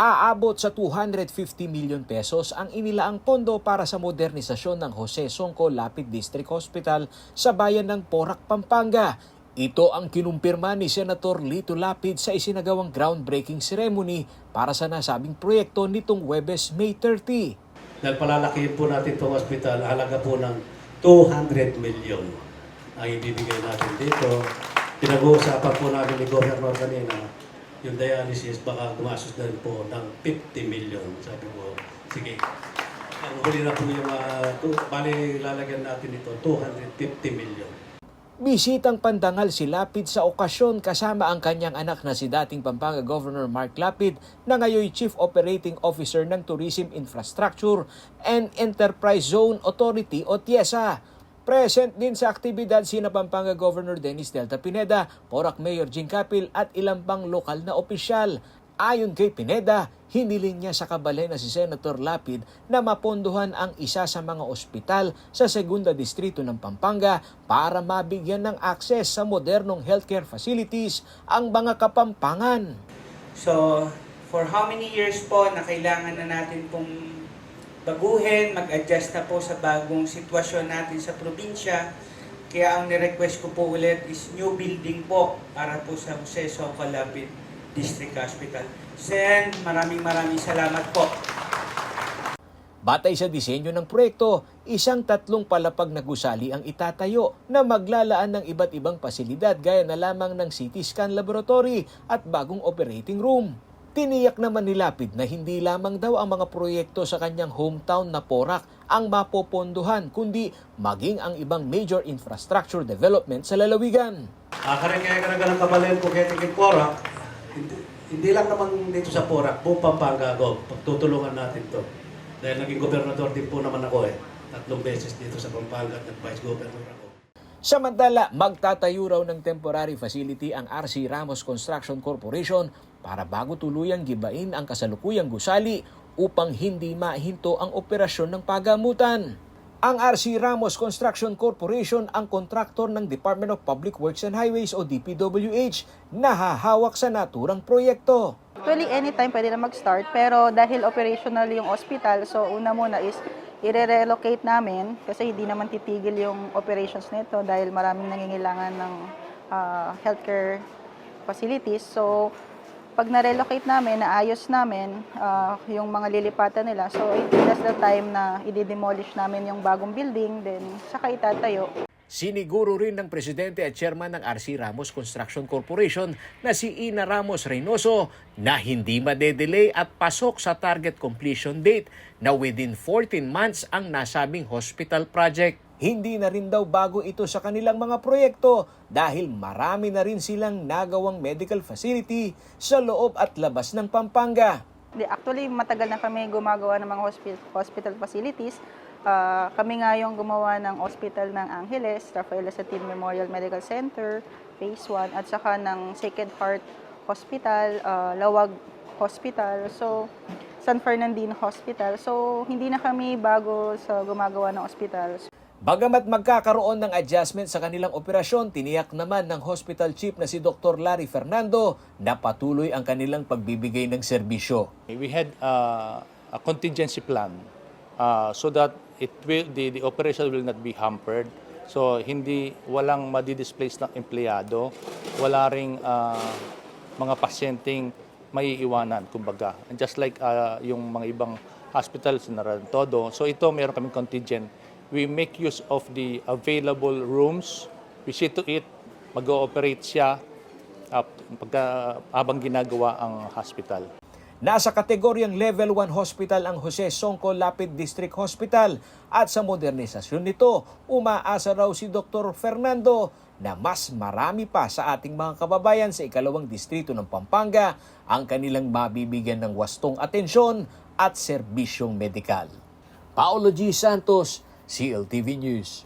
Aabot sa 250 milyon pesos ang inilaang pondo para sa modernisasyon ng Jose Songco Lapid District Hospital sa bayan ng Porac, Pampanga. Ito ang kinumpirma ni Senator Lito Lapid sa isinagawang groundbreaking ceremony para sa nasabing proyekto nitong Webes, May 30. Dahil palalakihin po natin itong hospital, halaga po ng 200 million ang ibibigay natin dito. Pinag-uusapan po namin ni Governor kanina, yung dialysis baka gumastos na rin po ng 50 million. Sabi ko, sige. Ang huli na po yung, uh, two, bali lalagyan natin ito, 250 million. Bisitang pandangal si Lapid sa okasyon kasama ang kanyang anak na si dating Pampanga Governor Mark Lapid na ngayon Chief Operating Officer ng Tourism Infrastructure and Enterprise Zone Authority o TIESA. Present din sa aktibidad sina Pampanga Governor Dennis Delta Pineda, Porac Mayor Jing Capil at ilang pang lokal na opisyal. Ayon kay Pineda, hiniling niya sa kabalay na si Senator Lapid na mapondohan ang isa sa mga ospital sa Segunda Distrito ng Pampanga para mabigyan ng akses sa modernong healthcare facilities ang mga kapampangan. So, for how many years po na kailangan na natin pong baguhin, mag-adjust na po sa bagong sitwasyon natin sa probinsya. Kaya ang nirequest ko po ulit is new building po para po sa Jose Soco Lapid District Hospital. Sen, maraming maraming salamat po. Batay sa disenyo ng proyekto, isang tatlong palapag na gusali ang itatayo na maglalaan ng iba't ibang pasilidad gaya na lamang ng CT scan laboratory at bagong operating room. Tiniyak naman ni Lapid na hindi lamang daw ang mga proyekto sa kanyang hometown na Porac ang mapopondohan kundi maging ang ibang major infrastructure development sa lalawigan. Akarin kaya ka ng kabalayan po kaya tingin Porac, hindi, hindi lang naman dito sa Porac, buong Pampanga ako, pagtutulungan natin to. Dahil naging gobernador din po naman ako eh. Tatlong beses dito sa Pampanga at nag-vice governor ako. Samantala, magtatayo raw ng temporary facility ang RC Ramos Construction Corporation para bago tuluyang gibain ang kasalukuyang gusali upang hindi mahinto ang operasyon ng pagamutan. Ang RC Ramos Construction Corporation ang kontraktor ng Department of Public Works and Highways o DPWH na hahawak sa naturang proyekto. Actually, anytime pwede na mag-start, pero dahil operational yung hospital, so una muna is i-relocate namin kasi hindi naman titigil yung operations nito dahil maraming nangingailangan ng ah, healthcare facilities. So, pag na-relocate namin, naayos namin ah, yung mga lilipatan nila. So, it, that's the time na i-demolish namin yung bagong building, then saka itatayo. Siniguro rin ng presidente at chairman ng RC Ramos Construction Corporation na si Ina Ramos Reynoso na hindi madedelay at pasok sa target completion date na within 14 months ang nasabing hospital project. Hindi na rin daw bago ito sa kanilang mga proyekto dahil marami na rin silang nagawang medical facility sa loob at labas ng Pampanga. Actually, matagal na kami gumagawa ng mga hospi- hospital facilities. Ah, kami nga yung gumawa ng hospital ng Angeles, Rafael Satin Memorial Medical Center, Phase 1, at saka ng Sacred Heart Hospital, ah, Lawag Hospital, so San Fernandino Hospital. So, hindi na kami bago sa gumagawa ng hospital. Bagamat magkakaroon ng adjustment sa kanilang operasyon, tiniyak naman ng hospital chief na si Dr. Larry Fernando na patuloy ang kanilang pagbibigay ng serbisyo. We had uh, a contingency plan uh, so that it will the, the operation will not be hampered. So hindi walang madi-displace ng empleyado, wala ring uh, mga pasyenteng maiiwanan kumbaga. And just like uh, yung mga ibang hospitals na todo. So ito meron kaming contingent. We make use of the available rooms. We see to it mag-ooperate siya uh, pagka habang ginagawa ang hospital. Nasa kategoryang Level 1 Hospital ang Jose Songco Lapid District Hospital at sa modernisasyon nito, umaasa raw si Dr. Fernando na mas marami pa sa ating mga kababayan sa ikalawang distrito ng Pampanga ang kanilang mabibigyan ng wastong atensyon at serbisyong medikal. Paolo G. Santos, CLTV News.